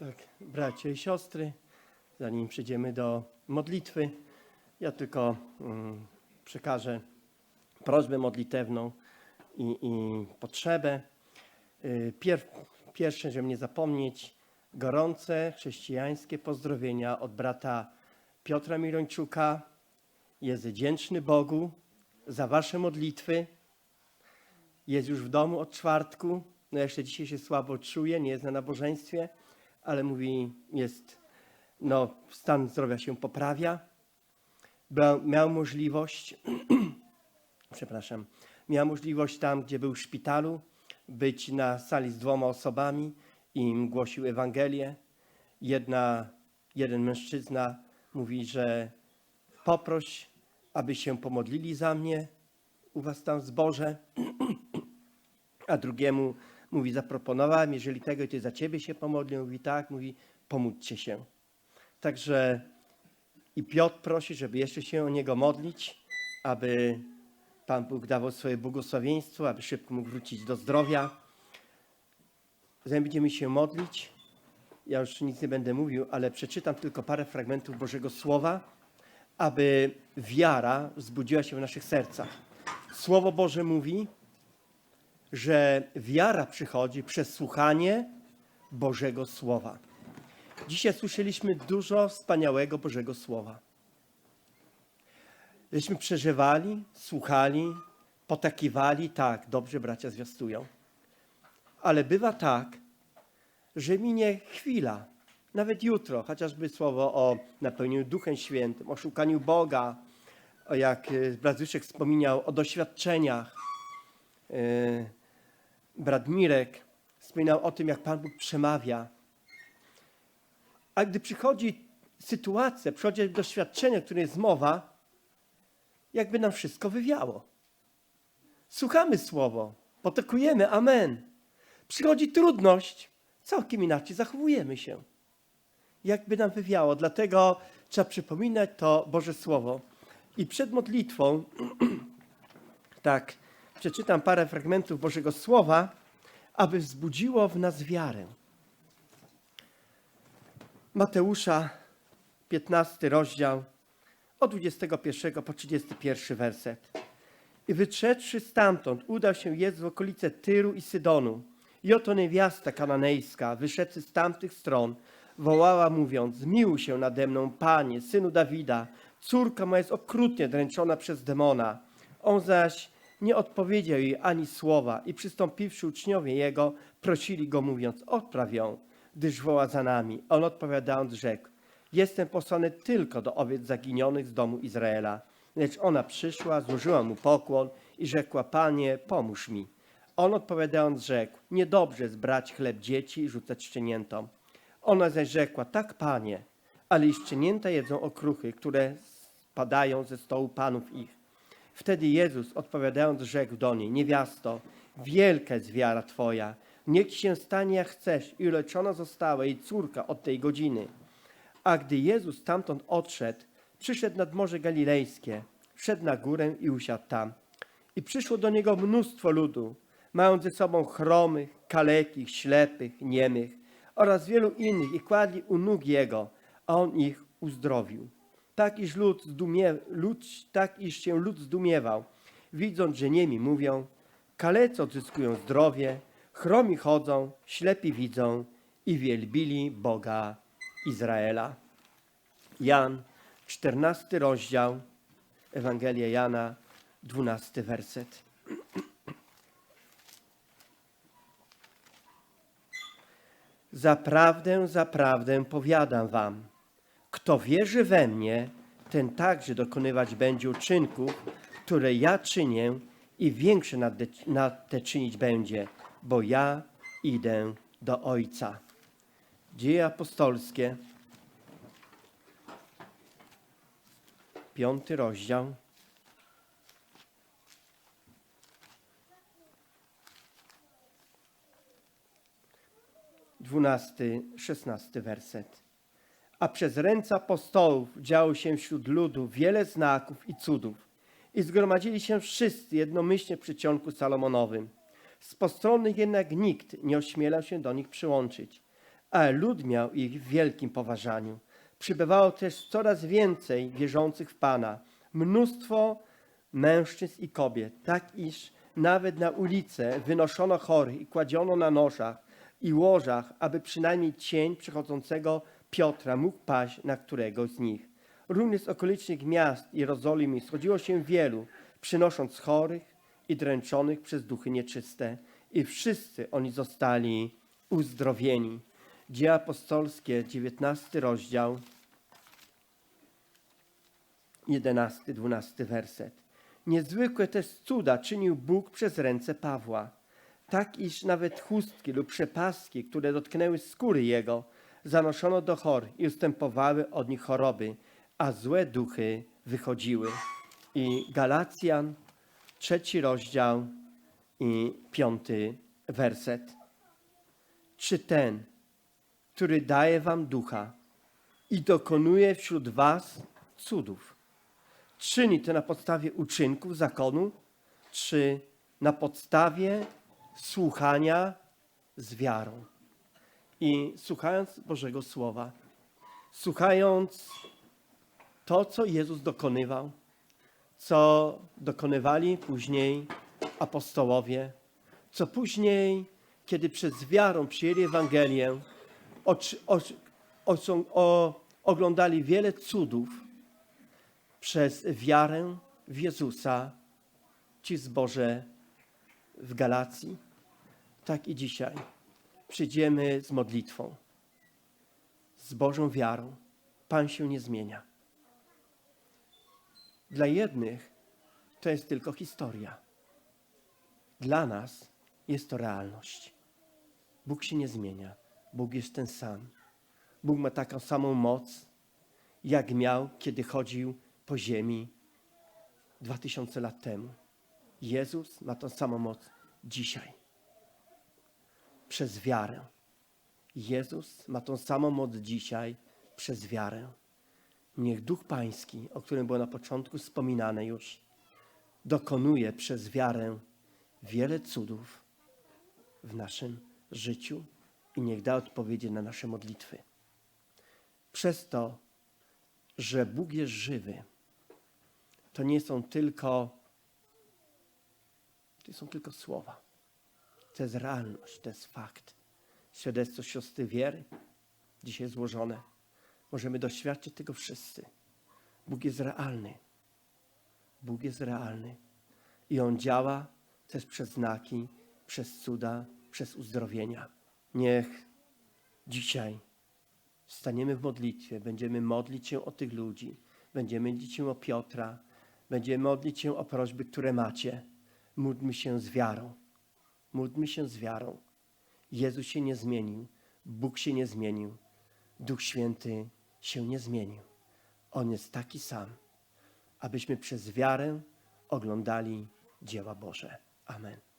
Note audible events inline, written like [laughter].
Tak, bracia i siostry, zanim przejdziemy do modlitwy, ja tylko mm, przekażę prośbę modlitewną i, i potrzebę. Y, Pier, pierwsze, żeby nie zapomnieć, gorące chrześcijańskie pozdrowienia od brata Piotra Mirończuka. Jest wdzięczny Bogu za wasze modlitwy. Jest już w domu od czwartku. No jeszcze dzisiaj się słabo czuje, nie jest na nabożeństwie, ale mówi, jest, no stan zdrowia się poprawia. Miał, możliwość, [clears throat] przepraszam, miał możliwość tam, gdzie był w szpitalu, być na sali z dwoma osobami i im głosił Ewangelię. Jedna, jeden mężczyzna mówi, że poproś, aby się pomodlili za mnie u was tam w zborze, [clears throat] a drugiemu mówi, zaproponowałem, jeżeli tego, to za ciebie się pomodlę. Mówi tak, mówi, pomódlcie się. Także i Piotr prosi, żeby jeszcze się o niego modlić, aby Pan Bóg dawał swoje błogosławieństwo, aby szybko mógł wrócić do zdrowia. Zanim będziemy się modlić, ja już nic nie będę mówił, ale przeczytam tylko parę fragmentów Bożego Słowa, aby wiara wzbudziła się w naszych sercach. Słowo Boże mówi, że wiara przychodzi przez słuchanie Bożego Słowa. Dzisiaj słyszeliśmy dużo wspaniałego Bożego Słowa. Żeśmy przeżywali, słuchali, potakiwali, tak, dobrze bracia zwiastują. Ale bywa tak, że minie chwila, nawet jutro, chociażby słowo o napełnieniu Duchem Świętym, o szukaniu Boga, jak e, brat Zbyszek wspominał, o doświadczeniach. Brat Mirek wspominał o tym, jak Pan Bóg przemawia. A gdy przychodzi sytuacja, przychodzi doświadczenie, o którym jest mowa, jakby nam wszystko wywiało. Słuchamy słowo, potakujemy, amen. Przychodzi trudność, całkiem inaczej zachowujemy się. Jakby nam wywiało. Dlatego trzeba przypominać to Boże Słowo. I przed modlitwą, [clears throat] tak, przeczytam parę fragmentów Bożego Słowa, aby wzbudziło w nas wiarę. Mateusza, 15 rozdział, od 21 po 31 werset. I wyszedłszy stamtąd, udał się Jezus w okolice Tyru i Sydonu. I oto niewiasta kananejska, wyszedłszy z tamtych stron, wołała mówiąc, zmiłuj się nade mną, Panie, Synu Dawida, córka moja jest okrutnie dręczona przez demona. On zaś nie odpowiedział jej ani słowa i przystąpiwszy uczniowie jego, prosili go mówiąc, odpraw ją, gdyż woła za nami. On odpowiadając rzekł, jestem posłany tylko do owiec zaginionych z domu Izraela. Lecz ona przyszła, złożyła mu pokłon i rzekła, panie, pomóż mi. On odpowiadając rzekł, niedobrze jest brać chleb dzieci i rzucać szczeniętom. Ona zaś rzekła, tak panie, ale i szczenięta jedzą okruchy, które spadają ze stołu panów ich. Wtedy Jezus odpowiadając rzekł do niej, niewiasto, wielka jest wiara Twoja, niech się stanie jak chcesz i uleczona została jej córka od tej godziny. A gdy Jezus stamtąd odszedł, przyszedł nad Morze Galilejskie, wszedł na górę i usiadł tam. I przyszło do niego mnóstwo ludu, mając ze sobą chromych, kalekich, ślepych, niemych oraz wielu innych i kładli u nóg jego, a on ich uzdrowił. Tak iż, lud zdumie, lud, tak iż się lud zdumiewał, widząc, że niemi mówią, kalecy odzyskują zdrowie, chromi chodzą, ślepi widzą i wielbili Boga Izraela. Jan, 14 rozdział, Ewangelia Jana, 12 werset. [clears throat] Zaprawdę, zaprawdę powiadam wam, kto wierzy we mnie, ten także dokonywać będzie uczynków, które ja czynię i większe nad, te czynić będzie, bo ja idę do Ojca. Dzieje apostolskie, piąty rozdział. Dwunasty, szesnasty werset. A przez ręce apostołów działo się wśród ludu wiele znaków i cudów. I zgromadzili się wszyscy jednomyślnie przy ciągu Salomonowym. Z postronnych jednak nikt nie ośmielał się do nich przyłączyć, ale lud miał ich w wielkim poważaniu. Przybywało też coraz więcej wierzących w Pana, mnóstwo mężczyzn i kobiet, tak iż nawet na ulicę wynoszono chorych i kładziono na noszach i łożach, aby przynajmniej cień przechodzącego Piotra mógł paść na któregoś z nich. Również z okolicznych miast Jerozolimy schodziło się wielu, przynosząc chorych i dręczonych przez duchy nieczyste. I wszyscy oni zostali uzdrowieni. Dzieje apostolskie, 19 rozdział, 11-12 werset. Niezwykłe też cuda czynił Bóg przez ręce Pawła, tak iż nawet chustki lub przepaski, które dotknęły skóry jego, zanoszono do chorych i ustępowały od nich choroby, a złe duchy wychodziły. I Galacjan, trzeci rozdział i piąty werset. Czy ten, który daje wam ducha i dokonuje wśród was cudów, czyni to na podstawie uczynków zakonu, czy na podstawie słuchania z wiarą? I słuchając Bożego Słowa, słuchając to, co Jezus dokonywał, co dokonywali później apostołowie, co później, kiedy przez wiarę przyjęli Ewangelię, oglądali wiele cudów przez wiarę w Jezusa, ci zboże w Galacji, tak i dzisiaj przyjdziemy z modlitwą, z Bożą wiarą. Pan się nie zmienia. Dla jednych to jest tylko historia. Dla nas jest to realność. Bóg się nie zmienia. Bóg jest ten sam. Bóg ma taką samą moc, jak miał, kiedy chodził po ziemi dwa tysiące lat temu. Jezus ma tą samą moc dzisiaj. Przez wiarę. Jezus ma tą samą moc dzisiaj przez wiarę. Niech Duch Pański, o którym było na początku wspominane już, dokonuje przez wiarę wiele cudów w naszym życiu i niech da odpowiedzi na nasze modlitwy. Przez to, że Bóg jest żywy, to nie są tylko to są tylko słowa. To jest realność, to jest fakt. Świadectwo siostry wiery, dzisiaj złożone. Możemy doświadczyć tego wszyscy. Bóg jest realny. Bóg jest realny. I On działa też przez znaki, przez cuda, przez uzdrowienia. Niech dzisiaj staniemy w modlitwie, będziemy modlić się o tych ludzi, będziemy modlić się o Piotra, będziemy modlić się o prośby, które macie. Módlmy się z wiarą. Módlmy się z wiarą. Jezus się nie zmienił, Bóg się nie zmienił, Duch Święty się nie zmienił. On jest taki sam, abyśmy przez wiarę oglądali dzieła Boże. Amen.